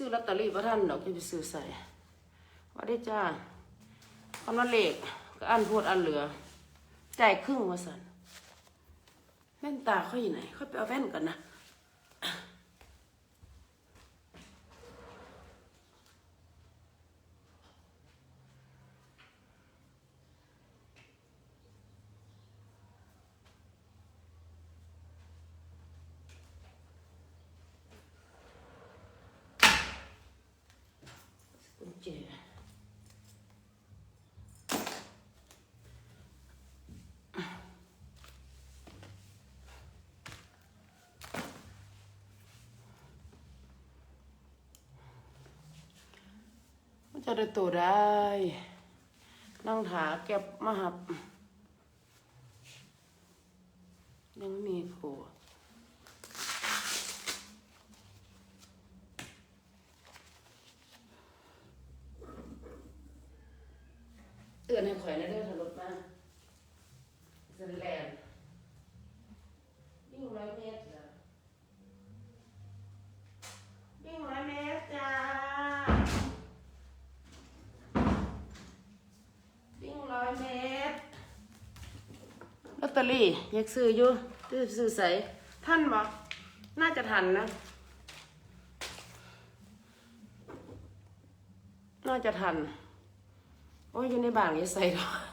ซื้อลอตเตอรี่พระท่านดอกจะไปซื้อใส่ว่าได้จ้าคำว่าเลขก็อันพูดอันเหลือจ่ายครึ่งว่าสันแว่นตาเขาอยู่ไหนเขาไปเอาแว่นกันนะ กุญแจมัน จะได้ตัวได้นั่งถาเก็บมาหับ ยังม่มีผัวเตือนให้ข่อยนะเด้อ ตอรี่อยากซื้ออยู่ซื้อซื้อใส่ท่านบอกน่าจะทันนะ น่าจะทัน โอ้ยอยู่ในบ้านอย่าใส่ดอก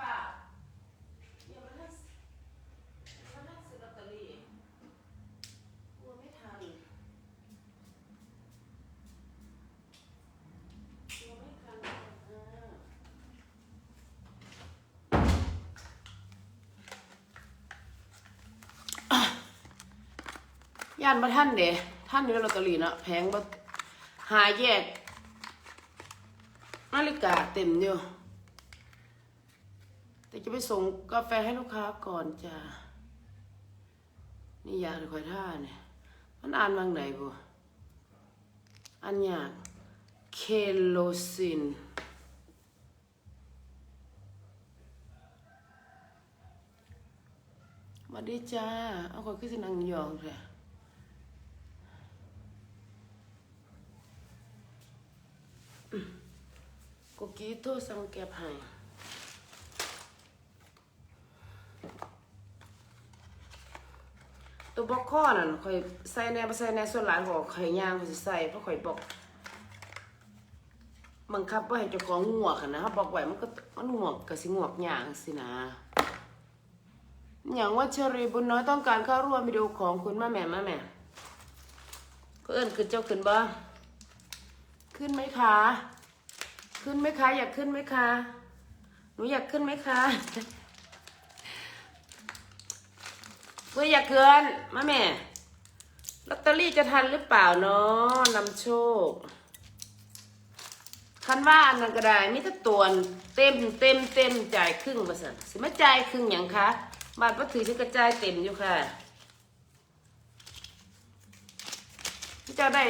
ป้าอย่ามาทักมาทักซื้อลอตเตอรี่กลัวไม่ทันกลัวไม่ทันอ่า ย่านบ่ท่านเดท่านอยู่ในลอตเตอรี่เนาะแพงบ่หาแยกนาฬิกาเต็มอยู่แต่จะไปส่งกาแฟให้ลูกค้าก่อนจ้านี่ยาหรือคอยท่าเนี่ยมันอ่านวางไหนบ่อันยากเคโลซินมาดีจ้า เอาคนขึ้นนังยองแท้ กี้โทรสั่งแก็บให้ตัวบอกข้อนั่นข่อยใส่แน่บ่ใส่แน่ส่วนหลายของข่อยย่างข่อยสิใส่เพราะข่อยบอกบังคับว่าให้เจ้าของงวกอะนะเขาบอกไว้มันก็มันงวกก็สิงวกย่างสินะ อย่างว่าเชอรี่บุญน้อยต้องการเข้าร่วมวิดีโอของคุณมาแม่มาแม่ก็เอิ้นขึ้นเจ้าขึ้นบ่ขึ้นไหมคะ ขึ้นไหมคะ อยากขึ้นไหมคะ หนูอยากขึ้นไหมคะเพื่ออยากเกินมาแม่ลอตเตอรี่จะทันหรือเปล่าเนาะนำโชคคันว่าอันนั้นก็ได้มิตรตวนเต็มเต็มเต็มจ่ายครึ่งมาสั่นสิมาจ่ายครึ่งอย่างคะบาทก็ถือที่กระจายเต็มอยู่ค่ะที่จะได้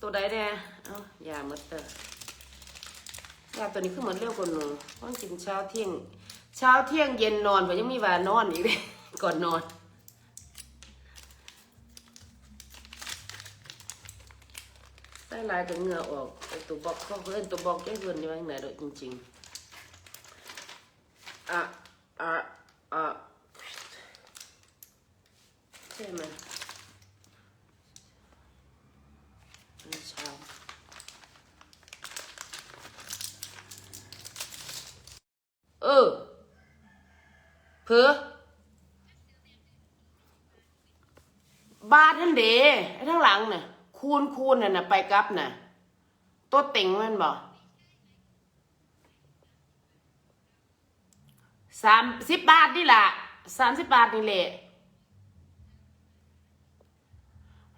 ตัวใดแน่ เอ้าย่าหมดเตอยาตัวนี้คือเหมือนเร็วกว่าหนูเพราะกินเช้าเที่ยง เช้าเที่ยงเย็นนอนผมยังมีเวลานอนอีกเลยก่อนนอนใส่ลายกับเหงื่อออกไอตัวบอกเขาเพื่อนตัวบอกแก้เพื่อนอยู่ว่าไหนโดอกจริงๆอะอะอะใช่ไหม เพื่อบาทนั่นเดไอ้ทั้งหลังน่ะ คูณคูณน่ะน่ะไปกับน่ะตัวเต็งมันบอกสามสิบบาทนี่แหละสามสิบบาทนี่และ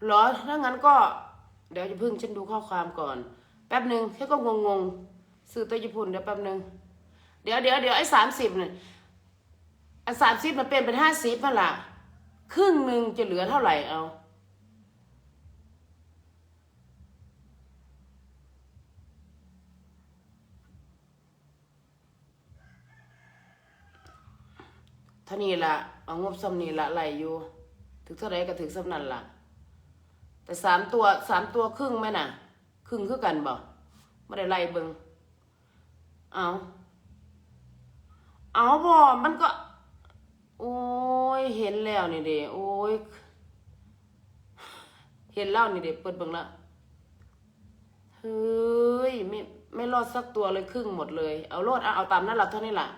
หรอถ้างั้นก็ เดี๋ยวจะพึ่งฉันดูข้อความก่อน แป๊บหนึ่งแค่ก็งงงสื่อตัวญี่ปุ่นเดี๋ยวแป๊บหนึ่งเดี๋ยวเดี๋ยวเดี๋ยวไอ้สามสิบเนี่ย ไอ้สามสิบมันเป็นเป็นห้าสิบนั่นแหละครึ่งหนึ่งจะเหลือเท่าไหร่เอา ท่านี้ละเอางบซ้ำนี่ละไหลอยู่ ถึงเท่าไรก็ถึงซ้ำนั่นละแต่สามตัวสามตัวครึ่งไหมน่ะ ครึ่งคือกันบ่ไม่ได้ไล่เบิงเอาเอาบ่มันก็ โอ้ย เห็นแล้วนี่เด้โอ้ย เห็นแล้วนี่เด้เปิดเบิ่งละ เฮ้ย ไม่ไม่รอดสักตัวเลยครึ่งหมดเลย เอาโลดเอาเอาตามนั้นละเท่านี้แหละ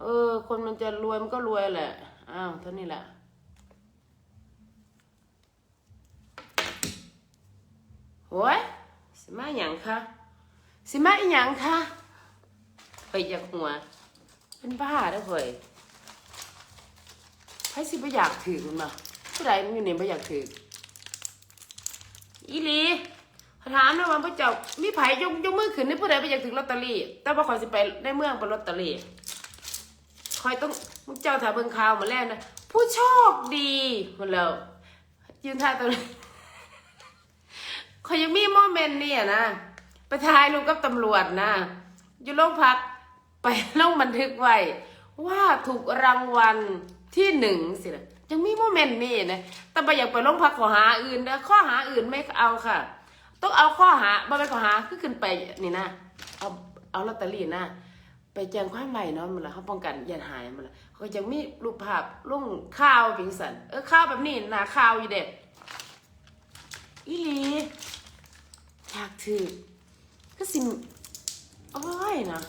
เออ คนมันจะรวยมันก็รวยแหละ อ้าวเท่านี้แหละโอ้ยสิมาหยังคะสิมาอีหยังคะไปจากหัว เป็นบ้าเด้อเฮ้ยไผสิบ่อยากถือมันมาผู้ใดมันอยู่นี่บ่อยากถืออีหลีถามนะว่าพระเจ้ามีไผยกยกมือขึ้นนี่ผู้ใดบ่อยากถือลอตเตอรี่ แต่ว่าขอยสิไปในเมืองไปลอตเตอรี่คอยต้องมุกเจ้าถาเบิงข่าวมาแล้วนะผู้โชคดีหมดแล้วยืนท่าตรงนี้คอยยังมีโมเมนต์นี่นะไปถ่ายรูปกับตำรวจนะอยู่โรงพัก ไปลงบันทึกไว้ว่าถูกรางวัลที่หนึ่งสินะยังมีโมเมนต์นี่นะแต่ไปอยากไปโรงพักข้อหาอื่นนะข้อหาอื่นไม่เอาค่ะ ต้องเอาข้อหาบ่เป็นข้อหาคือขึ้นไปนี่นะเอาเอาลอตเตอรี่นะไปแจ้งความใหม่เนาะมันละเขาป้องกันยันหายมันละเขาจะมีรูปภาพลงข้าวพิงสันเออข้าวแบบนี้หนาข้าวอยู่เด็ดอีหลีอยากถือก็สิโอ้ยนะ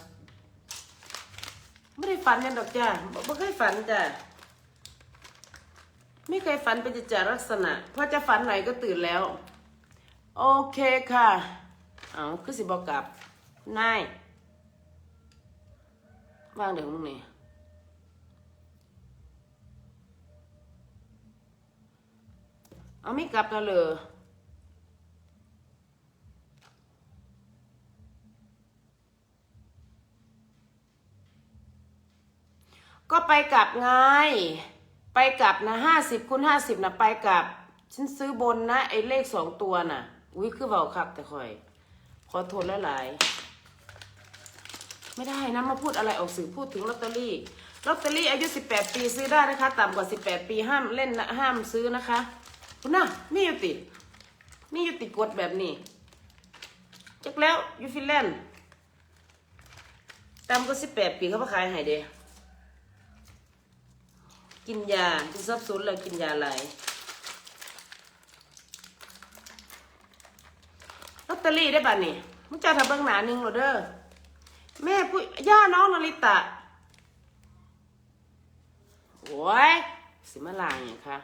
ไม่ได้ฝันยันดอกจ้าไม่เคยฝันจ้ะไม่เคยฝันเป็นจิตจาลักษณะพอจะฝันไหนก็ตื่นแล้ว โอเคค่ะ เอาคือสิบอกกลับนายว่างเดี๋ยวมึงนี่เอาไม่กลับนะเลย ก็ไปกลับไง ไปกลับนะห้าสิบคูณห้าสิบนะไปกลับ ฉันซื้อบนนะ ไอ้เลขสองตัวน่ะ อุ้ยคือเบาคักแต่คอย ขอโทษหลาย ไม่ได้นะมาพูดอะไรออกสื่อพูดถึงลอตเตอรี่ ลอตเตอรี่อายุ18ปีซื้อได้นะคะ ต่ำกว่า18ปีห้ามเล่นนะห้ามซื้อนะคะคุณน่ะนี่ยู่ตินี่ยู่ติกฎแบบนี้จักแล้วยูฟินแลนด์ต่ำกว่า18ปีเขามาขายให้เด้ กินยาที่ซับซ้อนแล้วกินยาอะไรลอตเตอรี่ได้ป่ะนี่มึงจะทำเบื้องหนาหนึ่งหรอเด้อแม่ผู้ย่าน้องนาริตะโอ้ยสิมาลางอย่างคะ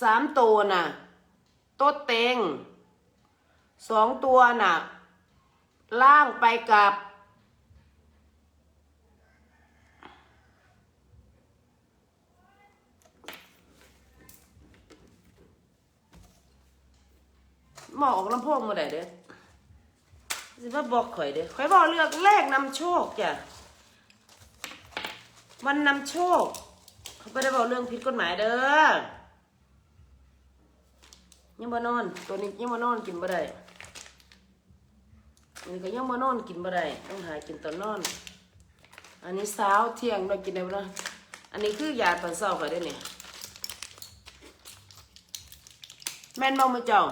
สามตัวน่ะ โต๊ดเต็งสองตัวน่ะ ล่างไปกับ หมอออกลำโพงมาได้เด้อสิว่าบอกข่อยเด้อข่อยบอกเลือกแรกนำโชคจ้ะวันนำโชค เขาไม่ได้บอกเรื่องผิดกฎหมายเด้อยังบ่นอน ตัวนี้ยังบ่นอนกินบ่ได้ อันนี้ก็ยังบ่นอนกินบ่ได้ต้องหากินตอนนอน อันนี้เช้าเที่ยงเรากินได้บ่ล่ะอันนี้คือยาตอนเช้าข่อยได้เนี่ยแม่นบ่มื้อเจ้า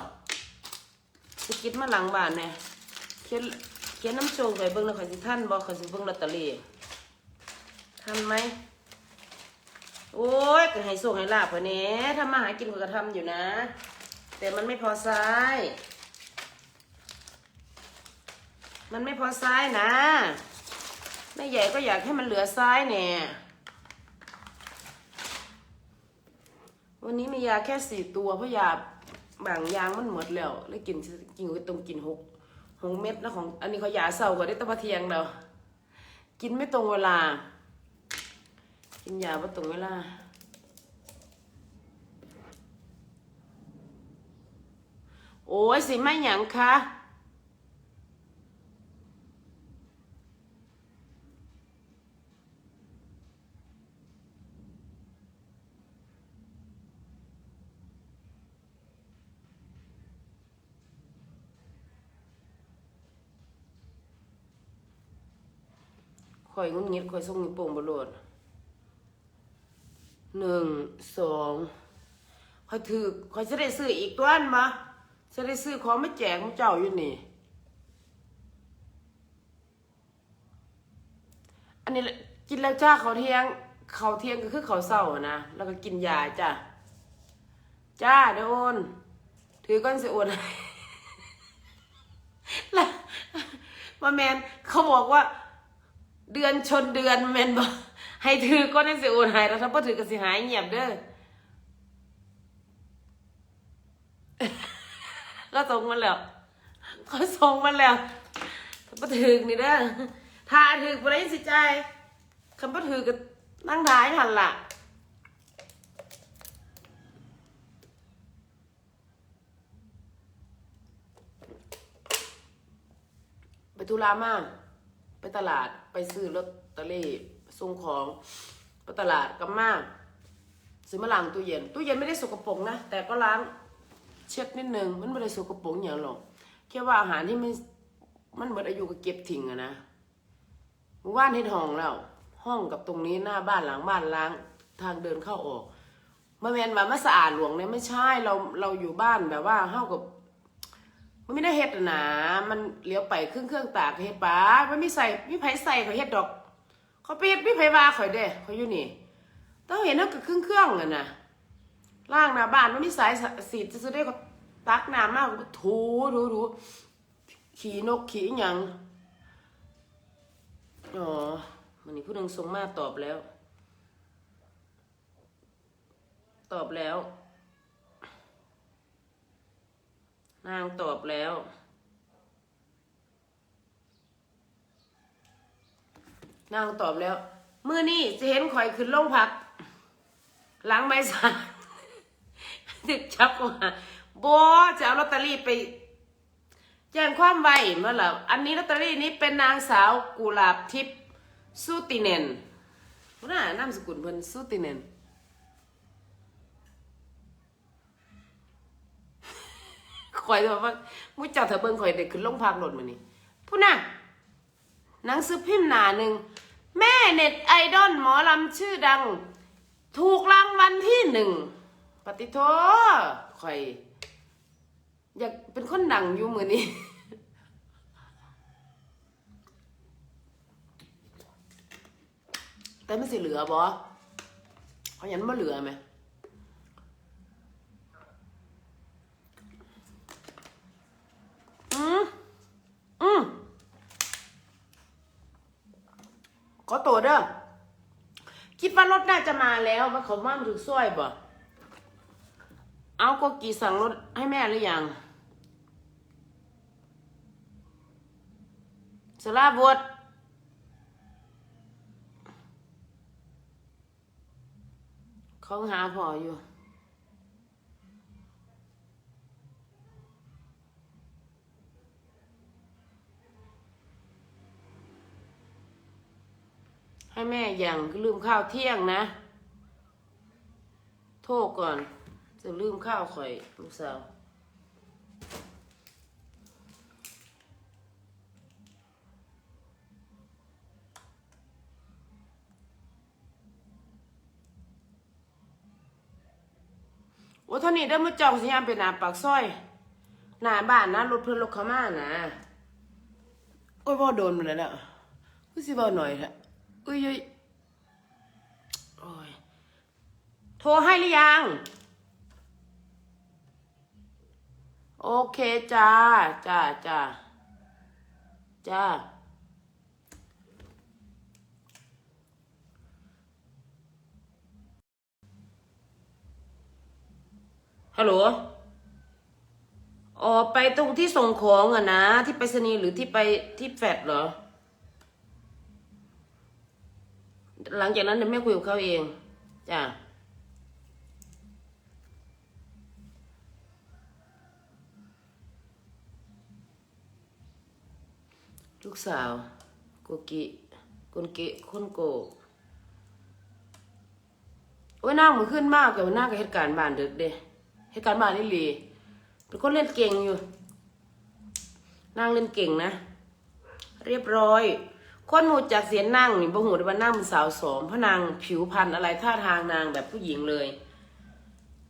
สกิดมาหลังบ้านแน่เขียนเขียนน้ำโชงไปเบิ่งแล้วข่อยสิท่านบอกข่อยสิเบิ่งลอตเตอรี่ทันไหมโอ้ยก็ให้ส่งให้ลาบกว่านี้ทำมาหากินก็ทำอยู่นะ แต่มันไม่พอซ้าย มันไม่พอซ้ายนะแม่ใหญ่ก็อยากให้มันเหลือซ้ายเนี่ย วันนี้มียาแค่สี่ตัวเพราะยาบางยางมันหมดแล้ว แล้วกินกินก็ต้องกินหกหกเม็ดนะของ อันนี้เขายาเศร้าก็ได้ตะมาเทียงเรากินไม่ตรงเวลา กินยาไม่ตรงเวลาโอ้ยสิไม่หยังคะ ข่อยงุนงิดข่อยส่งนิ้วโป่งบโลดหนึ่งสองข่อยถือข่อยจะได้ซื้ออีกตัวอันมาจะได้ซื้อของไม่แจกของเจ้าอยู่นี่ อันนี้กินแล้วจ้าเขาเที่ยงเขาเที่ยงก็คือเขาเศร้านะแล้วก็กินยาจ้าจ้าเดี๋ยวโอนถือก้อนสิโอนแล้วมาแมนเขาบอกว่า เดือนชนเดือนแมนบอกให้ถือก้อนให้สิโอนให้แล้วถ้าพอถือก็สิหายเงียบเด้อก็ส่งมาแล้วเขาส่งมาแล้วถ้าพอถือนี่เด้อถ้าถือบ่ได้สิใจคำพอถือก็นั่งท้ายทันล่ะไปธุระมา ไปตลาดไปซื้อลอตเตอรี่ส่งของไปตลาดกับมาซื้อมาล้างตู้เย็นตู้เย็นไม่ได้สกปรกนะแต่ก็ล้างเช็ดนิดนึงมันไม่ได้สกปรกอย่างหรอกแค่ว่าอาหารที่มันมันหมดอายุก็เก็บทิ้งอะนะว่านเฮ็ดห้องแล้ว ห้องกับตรงนี้หน้าบ้านหลังบ้านล้างทางเดินเข้าออกมาแมนว่ามาสะอาดหลวงเนี่ยไม่ใช่เราเราอยู่บ้านแบบว่าเฮากับ มันไม่ได้เฮ็ดนะมันเลี้ยวไปเครื่องเครื่องตากเฮ็ดปะมันไม่ใส่ไม่ไผใส่เขาเฮ็ดดอก เขาไปเฮ็ดไม่ไผว่าข่อยเด้เขาอยู่นี่ต้องเห็นเขากับเครื่องเครื่องอะนะล่างหน้าบ้านมันมีสายสีจะซื้อได้ก็ตักน้ำมากก็ถูถูถูขี่นกขี่ยังอ๋อมันนี่ผู้หนึงส่งมาตอบแล้ว ตอบแล้ว นางตอบแล้ว นางตอบแล้ว มือนี่จะเห็นข่อยขึ้นลงพัก หลังใบสานถึกจับมาบจะเอาลอตเตอรี่ไปแจ้งความไว้เมื่อไหร่อันนี้ลอตเตอรี่นี้เป็นนางสาวกุหลาบทิพย์สุติเนนหัวหน้านามสกุลเพิ่นสุติเนน ข่อยแบบว่ามุ้ยเจ้าเธอเบิ่งข่อยเด็กขึ้นลงพักรถมานี่พูดน่ะหนังสือพิมพ์หนาหนึ่งแม่เน็ตไอดอลหมอลำชื่อดัง ถูกรางวัลที่หนึ่งปฏิโทข่อย อยากเป็นคนดังอยู่มือนี้แต่ไม่สิเหลือบอเขายันมาเหลือไหม อืมอืม ขอตัวเด้อคิดว่ารถน่าจะมาแล้วมันเขามาถึงซอยบ่เอาก็กี่สั่งรถให้แม่หรือยังสลาบวชเขาหาพ่ออยู่ ให้แม่อย่างลืมข้าวเที่ยงนะ โทษก่อน จะลืมข้าวข่อยลูกสาวโอ้ท่านี้ได้มือจองสยามเป็นหนาปากซอยหน้าบ้านนะรถเพื่อนรถเขามานะโอ้ยว่าโดนมาแล้วกูสิบอกหน่อยเถอะ อุ้ยอุ้ยโอ้ยโทรให้หรือยัง โอเคจ้าจ้าจ้าจ้าฮัลโหลอ๋อไปตรงที่ส่งของอะนะ ที่ไปรษณีย์หรือที่ไปที่แฟดเหรอ หลังจากนั้นเดี๋ยวแม่คุยกับเขาเองจ้ะลูกสาวโกกิกุนเกะคนโกโอ้ยหน้ามันขึ้นมากแต่ยว่าหน้ากับเหตุการณ์บ้านเดึกเด้เหตุการณ์บ้านนี่ลีเป็นคนเล่นเก่งอยู่นั่งเล่นเก่งนะ เรียบร้อย คนหมูจากเสียงนั่งนี่บ่หูได้ว่านั่งเป็นสาวสองเพราะนางผิวพรรณอะไรท่าทางนางแบบผู้หญิงเลย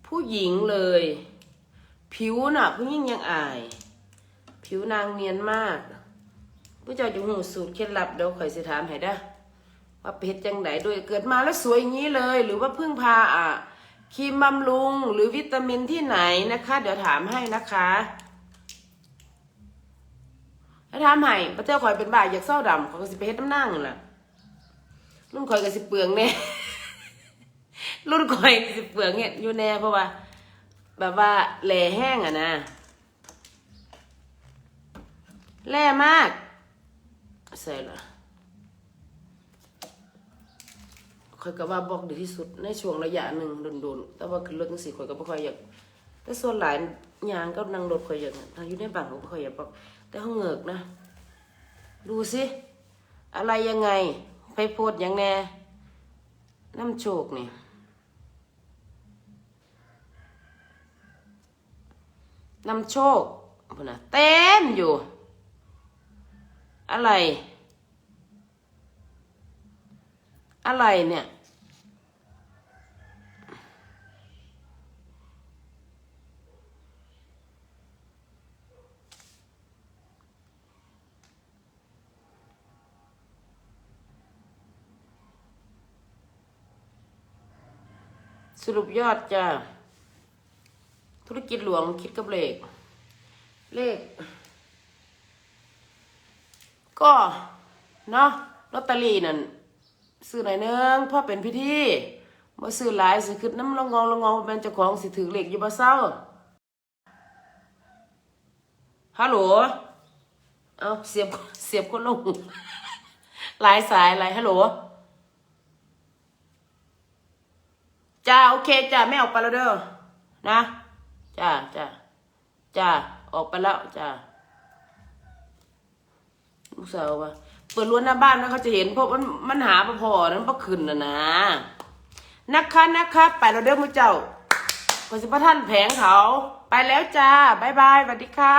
ผู้หญิงเลย ผิวน่ะผู้หญิงยังอาย ผิวนางเนียนมากผู้เจ้าจะหูสูตรเคล็ดลับเดี๋ยวข่อยสิถามให้เด้ว่าเพชรจังไหนโดยเกิดมาแล้วสวยอย่างนี้เลย หรือว่าเพิ่งพาอะครีมบำรุงหรือวิตามินที่ไหนนะคะ เดี๋ยวถามให้นะคะ ถามให้พระเจ้าข่อยเป็นบ่ายอยากเศร้าดำขอยก็สิไปเฮ็ดน้ำนั่งนั่นล่ะรุ่นข่อยก็สิเปลืองแน่ รุ่นข่อยสิเปลืองเนี่ยอยู่แน่เพราะว่า แบบว่าแหล่แห้งอะนะแหล่มากใส่ละข่อยก็ว่าบอกดีที่สุดในช่วงระยะหนึ่งโดนๆแต่ว่าคือเรื่องสิข่อยก็บ่ค่อยอยากแต่ส่วนหลายยางก็นั่งรถข่อยอยากทางอยู่ในบ้านก็บ่ค่อยอยากบอก แต่ห้องเหงือกนะ ดูสิ อะไรยังไง ไปโพดหยังแน่น้ำโชกนี่น้ำโชคพุ่นนะเต็มอยู่ อะไร อะไรเนี่ย ส รุปยอดจ้ะธุรกิจหลวงคิดกับเลข เลข ก็เนาะลอตเตอรี่นั่นซื้อหน่อยนึงพราะเป็นพิธีบ่ซื้อหลายสิคือน้ำละงองละงองเป็นเจ้าของสิถือเลขอยู่บ่เศร้าฮัลโหลเอาเสียบเสียบคนลงหลายสายหลายฮัลโหล จ้าโอเคจ้าไม่ออกไปแล้วเด้อนะจ้าจ้าจ้าออกไปแล้วจ้าลูกสาวว่าเปิดรั้วหน้าบ้านนะเขาจะเห็นเพราะมันมันหาปพอนั้นปะขึ้นนะนะนะคะนะคะไปเราเด้อมือเจ้าขอสิพระท่านแผงเขา ไปแล้วจ้าบายบายสวัสดีค่ะ